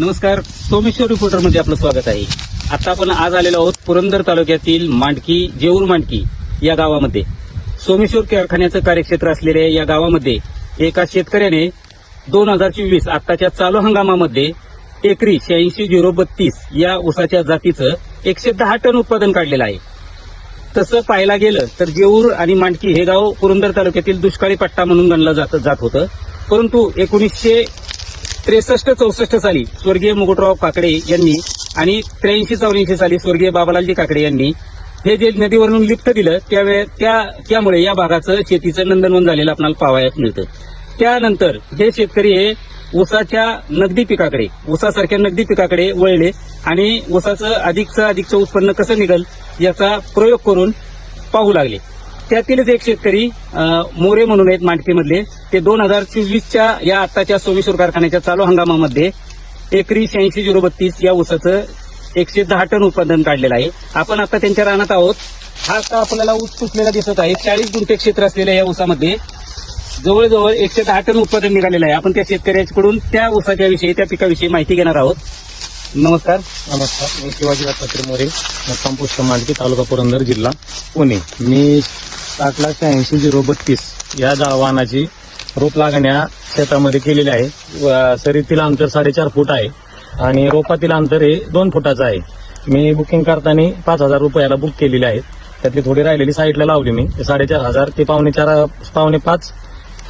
नमस्कार सोमेश्वर रिपोर्टरमध्ये आपलं स्वागत आहे. आता आपण आज आलेलो आहोत पुरंदर तालुक्यातील मांडकी जेऊर मांडकी या गावामध्ये. सोमेश्वर कारखान्याचं कार्यक्षेत्र असलेल्या या गावामध्ये एका शेतकऱ्याने दोन हजार चोवीस आत्ताच्या चालू हंगामामध्ये एकरी शहाऐंशी झिरो बत्तीस या ऊसाच्या जातीचं एकशे दहा टन उत्पादन काढलेलं आहे. तसं पाहायला गेलं तर जेऊर आणि मांडकी हे गाव पुरंदर तालुक्यातील दुष्काळी पट्टा म्हणून गणलं जात जात होतं. परंतु एकोणीसशे त्रेसष्ट चौसष्ट साली स्वर्गीय मुकुटराव काकडे यांनी आणि त्र्याऐंशी चौऱ्याऐंशी साली स्वर्गीय बाबालालजी काकडे यांनी हे जे नदीवरून लिफ्ट दिलं त्यावेळे त्या त्यामुळे या भागाचं शेतीचं नंदनवन झालेलं आपल्याला पाहायला मिळतं. त्यानंतर हे शेतकरी हे ऊसाच्या नगदी पिकाकडे ऊसासारख्या नगदी पिकाकडे वळले आणि ऊसाचं अधिकचं अधिकचं उत्पन्न कसं निघल याचा प्रयोग करून पाहू लागले. त्यातीलच एक शेतकरी मोरे म्हणून आहेत मांडकीमधले ते दोन हजार चोवीसच्या या आत्ताच्या सोमेश्वर कारखान्याच्या चालू हंगामामध्ये एकरी शहाऐंशी झिरो बत्तीस या ऊसाचं एकशे दहा टन उत्पादन काढलेलं आहे. आपण आता त्यांच्या रानात आहोत. हा आता आपल्याला ऊस तुटलेला दिसत आहे. चाळीस गुंठे क्षेत्र असलेल्या या ऊसामध्ये जवळजवळ एकशे दहा टन उत्पादन निघालेलं आहे. आपण त्या शेतकऱ्याकडून त्या ऊसाच्या विषयी त्या पिकाविषयी माहिती घेणार आहोत. नमस्कार. नमस्कार. मी शिवाजी दत्तात्रय मोरे मुक्काम मांडकी तालुका पुरंदर जिल्हा पुणे. मी साठ लाख शहाऐंशी झिरो बत्तीस या जा- वाहनाची रोप लागण्या शेतामध्ये केलेली आहे. व सरीतील अंतर साडेचार फूट आहे आणि रोपातील अंतर हे दोन फुटाचं आहे. मी बुकिंग करताना पाच हजार रुपयाला बुक केलेले आहेत त्यातली थोडी राहिलेली साईडला लावली मी. साडेचार हजार ते पावणे चार पावणे पाच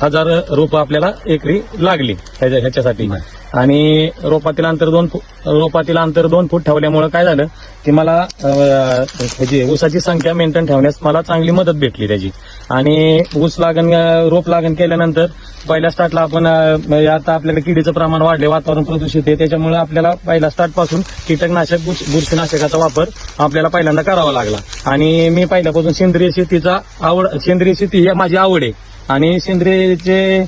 हजार रोप आपल्याला एकरी लागली ह्याच्या- ह्याच्यासाठी. आणि रोपातील अंतर दोन फूट रोपातील अंतर दोन फूट ठेवल्यामुळे काय झालं की मला ऊसाची संख्या मेंटेन ठेवण्यास मला चांगली मदत भेटली त्याची. आणि ऊस लागण रोप लागण केल्यानंतर पहिल्या स्टार्टला आपण आता आपल्याला किडीचं प्रमाण वाढले वातावरण प्रदूषित आहे त्याच्यामुळे आपल्याला पहिल्या स्टार्टपासून कीटकनाशक बुरशीनाशकाचा वापर आपल्याला पहिल्यांदा करावा लागला. आणि मी पहिल्यापासून सेंद्रिय शेतीचा आवड सेंद्रिय शेती ही माझी आवड आहे. आणि सेंद्रियचे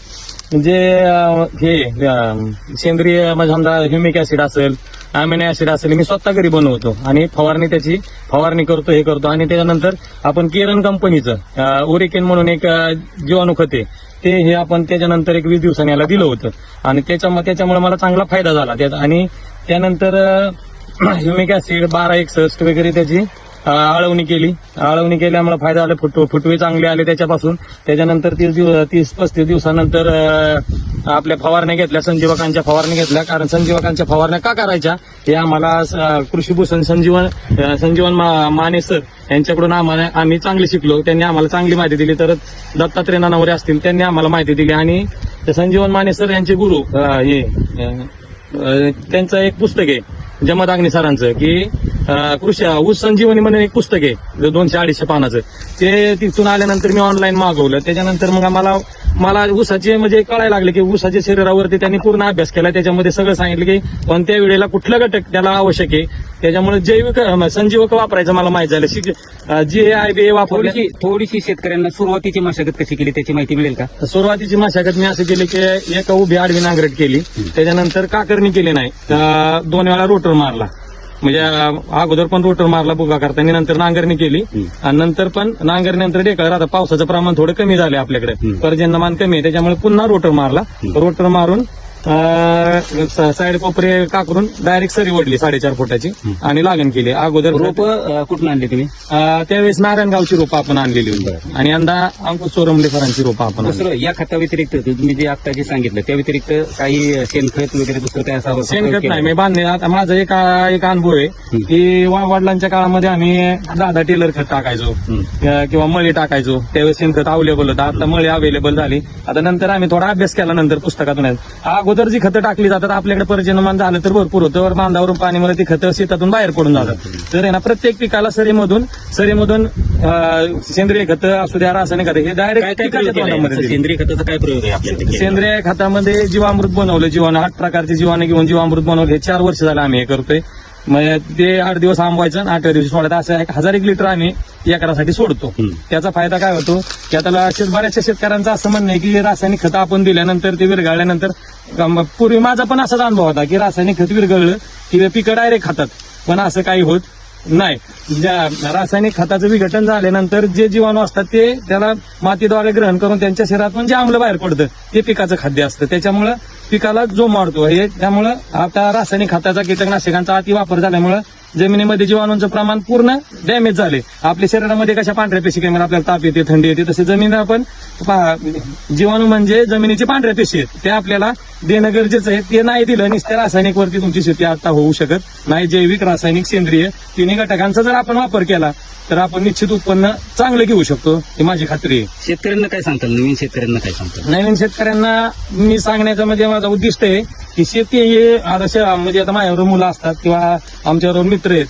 जे अं, हे अं, सेंद्रिय म्हणजे समजा ह्युमिक ऍसिड असेल अमिनो ऍसिड असेल मी स्वतः घरी बनवतो. आणि फवारणी त्याची फवारणी करतो हे करतो. आणि त्याच्यानंतर आपण केरन कंपनीचं ओरिकेन म्हणून एक अं, जीवाणू खत आहे ते हे आपण त्याच्यानंतर एक वीस दिवसांनी याला दिलं होतं. आणि त्याच्यामुळे त्याच्यामुळे मला चांगला फायदा झाला. त्याचा आणि त्यानंतर ह्युमिक ऍसिड बारा एकसष्ट वगैरे त्याची आळवणी केली. आळवणी केल्यामुळे फायदा झाला. फुट फुटवे चांगले आले त्याच्यापासून. त्याच्यानंतर तीस दिवस तीस पस्तीस दिवसानंतर आपल्या फवारण्या घेतल्या. संजीवकांच्या फवारण्या घेतल्या. कारण संजीवकांच्या फवारण्या का करायच्या? हे आम्हाला कृषीभूषण संजीवन संजीवन माने सर यांच्याकडून आम्हाला आम्ही चांगले शिकलो. त्यांनी आम्हाला चांगली माहिती दिली. तर दत्तात्रय नानावरे असतील त्यांनी आम्हाला माहिती दिली. आणि संजीवन माने सर यांचे गुरु हे त्यांचं एक पुस्तक आहे जमदाग्नी सरांचं की कृषी ऊस संजीवनी म्हणून एक पुस्तक आहे दोनशे अडीचशे पानाचं. ते तिथून आल्यानंतर मी ऑनलाईन मागवलं. त्याच्यानंतर मग मला मला ऊसाचे म्हणजे कळायला लागले की ऊसाच्या शरीरावरती त्यांनी पूर्ण अभ्यास केला. त्याच्यामध्ये सगळं सांगितलं की कोणत्या वेळेला कुठलं घटक त्याला आवश्यक आहे? त्याच्यामुळे जैविक संजीवक वापरायचं मला माहीत झालं. जी आय बी वापरली. थोडीशी थोडीशी शेतकऱ्यांना सुरुवातीची मशागत कशी केली त्याची माहिती मिळेल का? सुरुवातीची मशागत मी असं केली की एक उभी आडवी नांगरट केली. त्याच्यानंतर काकरणी केली नाही. दोन वेळा रोटर मारला. म्हणजे अगोदर पण रोटर मारला बुगा करताना नंतर नांगरणी केली. आणि नंतर पण नांगरणीनंतर डेकळ आता पावसाचं प्रमाण थोडं कमी झालं आपल्याकडे. पर्जन्यमान कमी आहे त्याच्यामुळे पुन्हा रोटर मारला. रोटर मारून साईड कोपरे काकरून डायरेक्ट सरी ओढली साडेचार फुटाची आणि लागण केली. अगोदर रोप कुठून आणली तुम्ही? त्यावेळेस नारायणगावची रोपं आपण आणलेली होती. आणि यंदा अंकुश सोरमले सरांची रोपं आपण. दुसरं या खता व्यतिरिक्त तुम्ही जे आता जे सांगितलं त्या व्यतिरिक्त काही शेणखत वगैरे दुसरं काय असावं? शेणखत नाही मी बांधले. आता माझा एक एक अनुभव आहे की वडिलांच्या काळामध्ये आम्ही दादा टेलर खत टाकायचो किंवा मळी टाकायचो. त्यावेळेस शेणखत अवेलेबल होतं. आता मळी अवेलेबल झाली. आता नंतर आम्ही थोडा अभ्यास केला नंतर पुस्तकातून. अगोदर जी खतं टाकली जातात आपल्याकडे पर्जन्यमान झालं तर भरपूर होतं वर बांधावरून पाणीमुळे ती खतं शेतातून बाहेर पडून जातात तर आहे ना प्रत्येक पिकाला सरीमधून सरीमधून सेंद्रिय खतं असू द्या रासायनिक खतं हे डायरेक्ट पिकाच्या? तोंडामध्ये. सेंद्रिय खताचा काय प्रयोग आहे आपल्याकडे सेंद्रिय खतामध्ये जीवामृत बनवलं जीवाणू आठ प्रकारचे जीवाणू घेऊन जीवामृत बनवलं हे चार वर्ष झालं आम्ही हे करतोय मग ते आठ दिवस आंबवायचं आणि आठव्या दिवशी सोडायचं असं एक हजार एक लिटर आम्ही एकरासाठी सोडतो. त्याचा फायदा काय होतो? की आता बऱ्याचशा शेतकऱ्यांचं असं म्हणणं आहे की रासायनिक खतं आपण दिल्यानंतर ते विरघळल्यानंतर पूर्वी माझा पण असाच अनुभव होता की रासायनिक खत विरघळलं की पिकं डायरेक्ट खातात. पण असं काही होत नाही. ज्या रासायनिक खताचं विघटन झाल्यानंतर जे जीवाणू असतात ते त्याला मातीद्वारे ग्रहण करून त्यांच्या शरीरातून जे म्हणजे आम्ल बाहेर पडतं. ते पिकाचं खाद्य असतं. त्याच्यामुळं पिकाला जो मारतो हे त्यामुळं आता रासायनिक खताचा कीटकनाशकांचा अति वापर झाल्यामुळं जमिनीमध्ये जीवाणूंचं प्रमाण पूर्ण डॅमेज झाले. आपल्या शरीरामध्ये कशा पांढऱ्या पेशी काय आपल्याला ताप येते थंडी येते तसे जमीन आपण पा- जीवाणू म्हणजे जमिनीचे पांढऱ्या पेशी आहेत. ते आपल्याला देणं गरजेचं आहे. ते नाही दिलं नुसत्या रासायनिक वरती तुमची शेती आता होऊ शकत नाही. जैविक रासायनिक सेंद्रिय तिन्ही घटकांचा जर आपण वापर केला तर आपण निश्चित उत्पन्न चांगलं घेऊ शकतो. ही माझी खात्री आहे. शेतकऱ्यांना काय सांगताल नवीन शेतकऱ्यांना काय सांगताल नवीन शेतकऱ्यांना मी सांगण्याचं म्हणजे माझं उद्दिष्ट आहे की शेती हे आता म्हणजे आता माझ्याबरोबर मुलं असतात किंवा आमच्याबरोबर मित्र आहेत.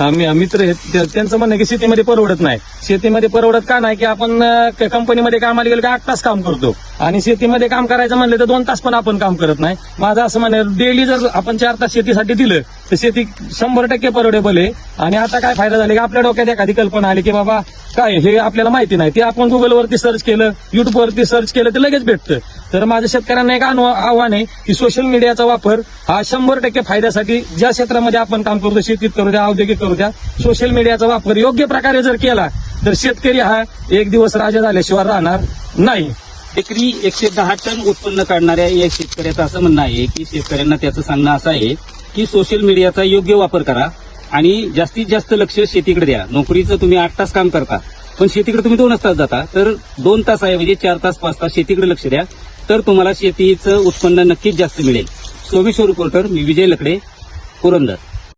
आम्ही मित्र आहेत त्यांचं म्हणणं आहे की शेतीमध्ये परवडत नाही. शेतीमध्ये परवडत का नाही की आपण कंपनीमध्ये कामाला गेलो की आठ तास काम करतो. आणि शेतीमध्ये काम करायचं म्हणलं तर दोन तास पण आपण काम करत नाही. माझं असं म्हणणं डेली जर आपण चार तास शेतीसाठी दिलं तर शेती शंभर टक्के परवडेबल आहे. आणि आता काय फायदा झाला की आपल्या डोक्यात एखादी कल्पना आली की बाबा काय हे आपल्याला माहिती नाही. ते आपण गुगलवरती सर्च केलं युट्यूबवरती सर्च केलं तर लगेच भेटतं. तर माझ्या शेतकऱ्यांना एक अनु- आव्हान आहे की सोशल मीडियाचा वापर हा शंभर टक्के फायद्यासाठी ज्या क्षेत्रामध्ये आपण काम करतो शेतीत करू द्या औद्योगिक करू द्या सोशल मीडियाचा वापर योग्य प्रकारे जर केला तर शेतकरी हा एक दिवस राजा झाल्याशिवाय राहणार नाही. एकरी एकशे दहा टन उत्पन्न काढणाऱ्या या शेतकऱ्याचं असं म्हणणं आहे की शेतकऱ्यांना त्याचं सांगणं असं आहे की सोशल मीडियाचा योग्य वापर करा आणि जास्तीत जास्त लक्ष शेतीकडे द्या. नोकरीचं तुम्ही आठ तास काम करता पण शेतीकडे तुम्ही दोनच तास जाता तर दोन तास आहे म्हणजे चार तास पाच तास शेतीकडे लक्ष द्या. तर तुम्हाला शेतीचं उत्पन्न नक्कीच जास्त मिळेल. सोमेश्वर रिपोर्टर मी विजय लकडे पुरंदर.